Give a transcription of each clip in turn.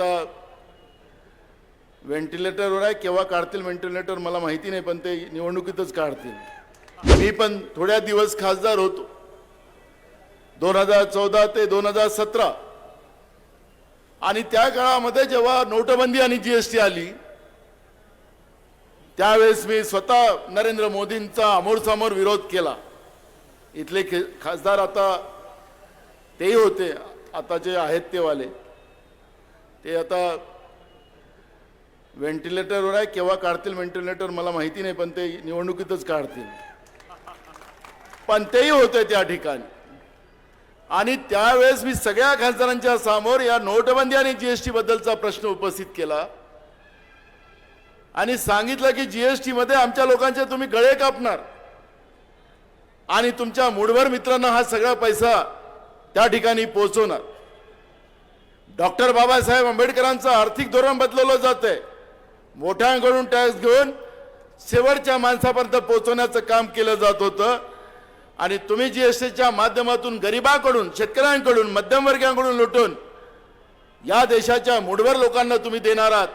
आता व्हेंटिलेटरवर आहे केव्हा काढतील व्हेंटिलेटर मला माहिती नाही पण ते निवडणुकीतच काढतील. मी पण थोड्या दिवस खासदार होतो. दोन हजार चौदा ते दोन हजार सतरा. आणि त्या काळामध्ये जेव्हा नोटबंदी आणि जीएसटी आली त्यावेळेस मी स्वतः नरेंद्र मोदींचा अमोरसमोर विरोध केला. इथले खासदार आता तेही होते आता जे आहेत ते वाले ते आता व्हेंटिलेटरवर आहे केव्हा काढतील व्हेंटिलेटर मला माहिती नाही पण ते निवडणुकीतच काढतील. पण तेही होतंय त्या ठिकाणी. आणि त्यावेळेस मी सगळ्या खासदारांच्या समोर या नोटबंदी आणि जीएसटी बद्दलचा प्रश्न उपस्थित केला. आणि सांगितलं की जीएसटी मध्ये आमच्या लोकांचे तुम्ही गळे कापणार. आणि तुमच्या मुठभर मित्रांना हा सगळा पैसा त्या ठिकाणी पोहोचवणार. डॉक्टर बाबासाहेब आंबेडकरांचं आर्थिक धोरण बदलवलं जात आहे मोठ्यांकडून टॅक्स घेऊन शेवटच्या माणसापर्यंत पोहोचवण्याचं काम केलं जात होतं. आणि तुम्ही जी एस टीच्या माध्यमातून गरिबाकडून शेतकऱ्यांकडून मध्यमवर्गीयांकडून लुटून या देशाच्या मुठभर लोकांना तुम्ही देणार आहात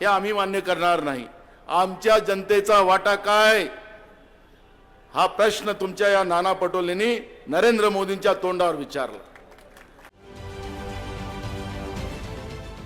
हे आम्ही मान्य करणार नाही. आमच्या जनतेचा वाटा काय? हा प्रश्न तुमच्या या नाना पटोलेंनी नरेंद्र मोदींच्या तोंडावर विचारला.